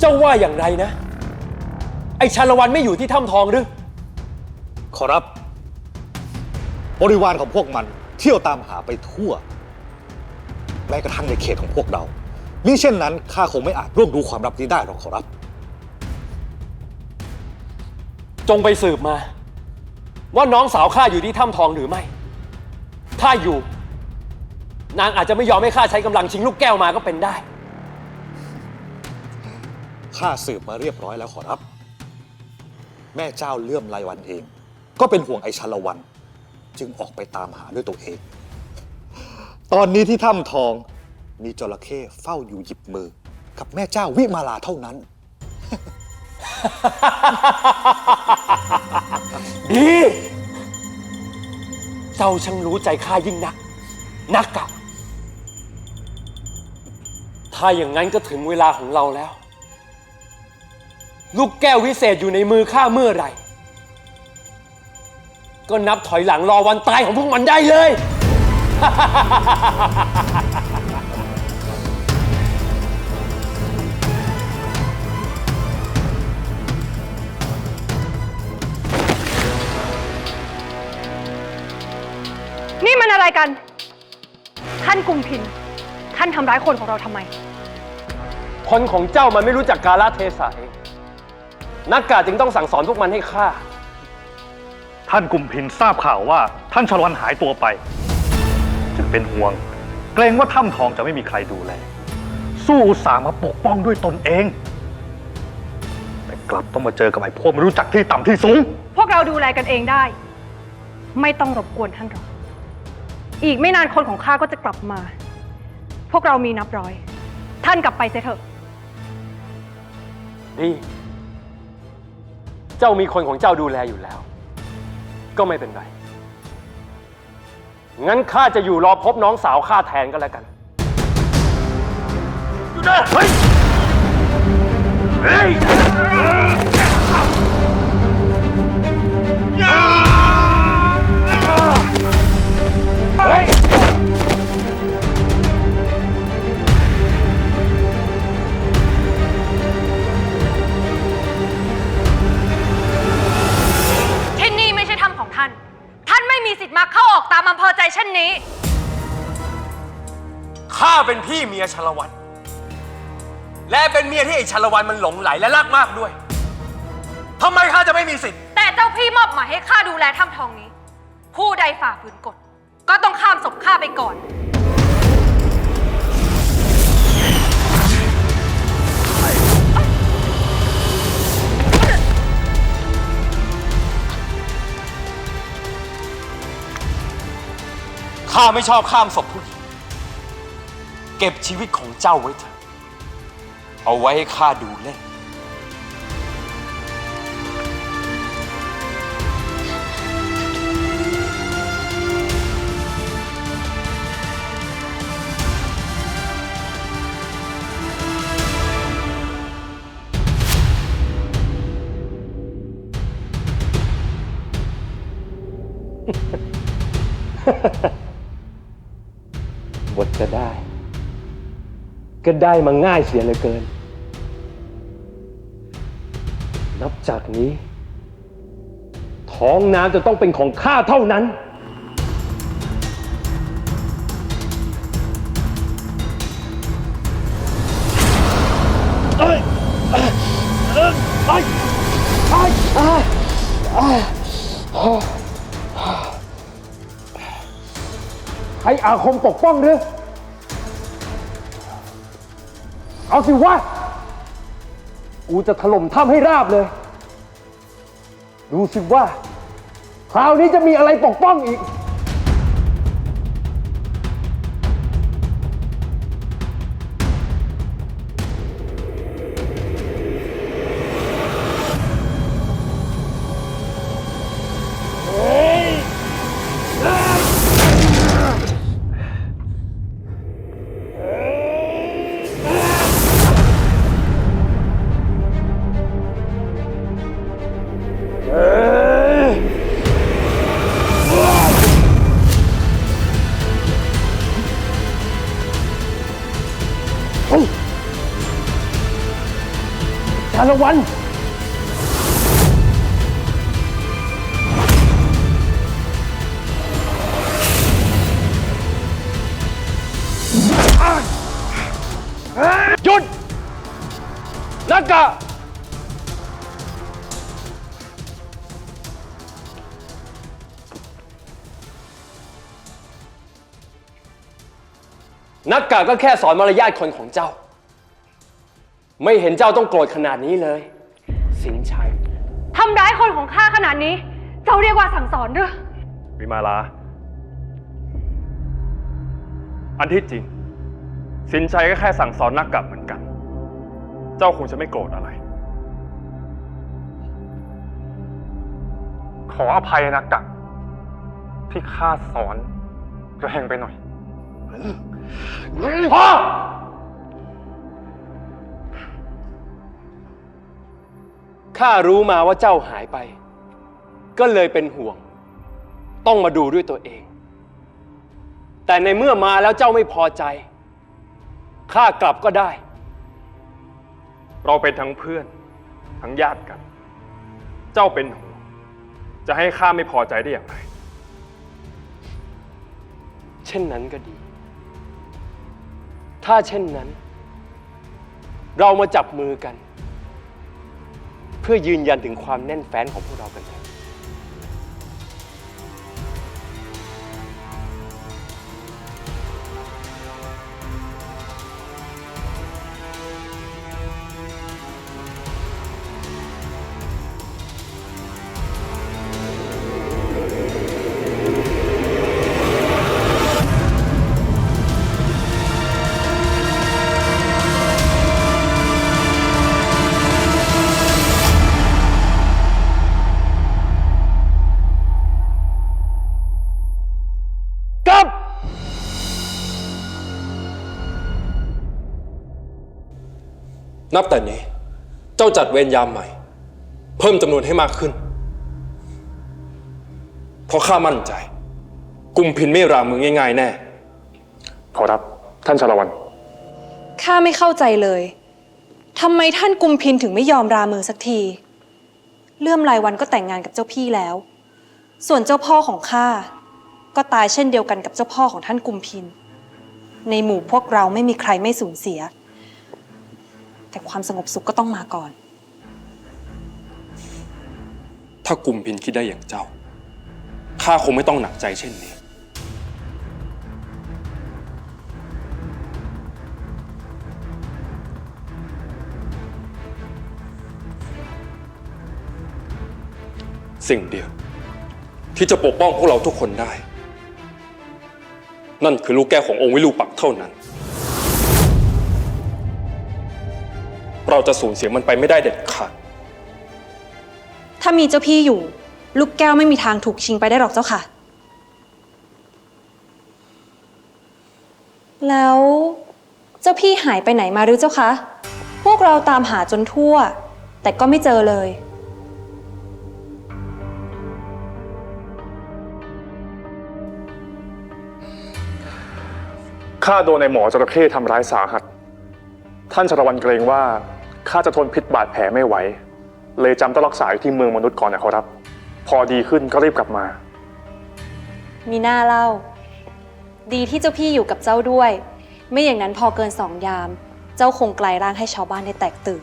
เจ้าว่าอย่างไรนะ ไอ้ชาละวันไม่อยู่ที่ถ้ำทองหรือ ขอรับบริวารของพวกมันเที่ยวตามหาไปทั่ว แม้กระทั่งในเขตของพวกเรามิเช่นนั้นข้าคงไม่อาจร่วมรู้ความลับนี้ได้หรอกขอรับ จงไปสืบมา ว่าน้องสาวข้าอยู่ที่ถ้ำทองหรือไม่ ถ้าอยู่ นางอาจจะไม่ยอมให้ข้าใช้กำลังชิงลูกแก้วมาก็เป็นได้ ข้าสืบมาเรียบร้อยแล้วขอรับ แม่เจ้าเลื่อมลายวันเอง ก็เป็นห่วงไอ้ชาละวัน จึงออกไปตามหาด้วยตัวเอง ตอนนี้ที่ถ้ำทองมีจระเข้เฝ้าอยู่หยิบมือ กับแม่เจ้าวิมาลาเท่านั้น ดี เจ้าช่างรู้ใจข้ายิ่งนัก นักกะ ถ้าอย่างนั้นก็ถึงเวลาของเราแล้ว ลูกแก้ววิเศษอยู่ในมือข้าเมื่อไหร่ ก็นับถอยหลังรอวันตายของพวกมันได้เลย นี่มันอะไรกัน ท่านกุมพิน ท่านทำร้ายคนของเราทำไม คนของเจ้ามันไม่รู้จักกาลเทศะเอง นักกาจึงต้องสั่งสอนพวกมันให้ข้าท่านกุมพินทราบข่าวว่าท่านชลวันหายตัวไป จึงเป็นห่วง เกรงว่าถ้ำทองจะไม่มีใครดูแล สู้อุตส่าห์มาปกป้องด้วยตนเอง แต่กลับต้องมาเจอกับไอ้พวกไม่รู้จักที่ต่ำที่สูง พวกเราดูแลกันเองได้ ไม่ต้องรบกวนท่านหรอก อีกไม่นานคนของข้าก็จะกลับมา พวกเรามีนับร้อย ท่านกลับไปเสียเถอะ ดี เจ้ามีคนของเจ้าดูแลอยู่แล้ว ก็ไม่เป็นไร งั้นข้าจะอยู่รอพบน้องสาวข้าแทนก็แล้วกัน อยู่นะเฮ้ย เฮ้ยเฮ้ย มียชาละวัน และเป็นเมียที่ไอ้ชาละวันมันหลงไหลและรักมากด้วยทำไมข้าจะไม่มีสิทธิ์ แต่เจ้าพี่มอบหมายให้ข้าดูแลถ้ำทองนี้ ผู้ใดฝ่าฝืนกฎ ก็ต้องข้ามศพข้าไปก่อน ข้าไม่ชอบข้ามศพผู้หญิง เก็บชีวิตของเจ้าไว้เถอะ เอาไว้ให้ข้าดูเล่น บทจะได้ ก็ได้มาง่ายเสียเหลือเกิน นับจากนี้ ท้องน้ำจะต้องเป็นของข้าเท่านั้น เอ้ยเอ้ยเอ้ยเอ้ยเอ้ยเอ้ยเอ้ยให้อาคมปกป้องหรือ เอาสิวะ กูจะถล่มถ้ำให้ราบเลย ดูสิว่า คราวนี้จะมีอะไรปกป้องอีก ชาละวันหยุดนักกะนักกะก็แค่สอนมารยาทคนของเจ้า ไม่เห็นเจ้าต้องโกรธขนาดนี้เลย สินชัย ทำร้ายคนของข้าขนาดนี้ เจ้าเรียกว่าสั่งสอนหรือ วิมาลา อันที่จริง สินชัยก็แค่สั่งสอนนักกลับเหมือนกัน เจ้าคงจะไม่โกรธอะไร ขออภัยนักกลับที่ข้าสอนแรงไปหน่อย พ่อ ข้ารู้มาว่าเจ้าหายไป ก็เลยเป็นห่วง ต้องมาดูด้วยตัวเอง แต่ในเมื่อมาแล้วเจ้าไม่พอใจ ข้ากลับก็ได้ เราเป็นทั้งเพื่อน ทั้งญาติกัน เจ้าเป็นห่วงจะให้ข้าไม่พอใจได้อย่างไร เช่นนั้นก็ดี ถ้าเช่นนั้น เรามาจับมือกัน เพื่อยืนยันถึงความแน่นแฟ้นของพวกเรากัน นับแต่นี้ เจ้าจัดเวรยามใหม่ เพิ่มจำนวนให้มากขึ้น เพราะข้ามั่นใจ กุมพินไม่รามือง่าย ๆ แน่ ขอรับ ท่านชาละวัน ข้าไม่เข้าใจเลยทำไมท่านกุมพินถึงไม่ยอมรามือสักที เลื่อมรายวันก็แต่งงานกับเจ้าพี่แล้ว ส่วนเจ้าพ่อของข้าก็ตายเช่นเดียวกันกับเจ้าพ่อของท่านกุมพิน ในหมู่พวกเราไม่มีใครไม่สูญเสีย แต่ความสงบสุขก็ต้องมาก่อน ถ้ากุมพินคิดได้อย่างเจ้า ข้าคงไม่ต้องหนักใจเช่นนี้ สิ่งเดียว ที่จะปกป้องพวกเราทุกคนได้ นั่นคือลูกแก้วขององค์วิรูปักษ์เท่านั้น เราจะสูญเสียมันไปไม่ได้เด็ดขาด ถ้ามีเจ้าพี่อยู่ ลูกแก้วไม่มีทางถูกชิงไปได้หรอกเจ้าค่ะ แล้วเจ้าพี่หายไปไหนมาหรือเจ้าคะ พวกเราตามหาจนทั่ว แต่ก็ไม่เจอเลย ข้าโดนในหมอจระเข้ทำร้ายสาหัส ท่านชาละวันเกรงว่า ข้าจะทนพิษบาดแผลไม่ไหว เลยจำต้องรักษาอยู่ที่เมืองมนุษย์ก่อนนะขอรับ พอดีขึ้นก็รีบกลับมา มีหน้าเล่า ดีที่เจ้าพี่อยู่กับเจ้าด้วย ไม่อย่างนั้นพอเกินสองยาม เจ้าคงไกลร่างให้ชาวบ้านได้แตกตื่น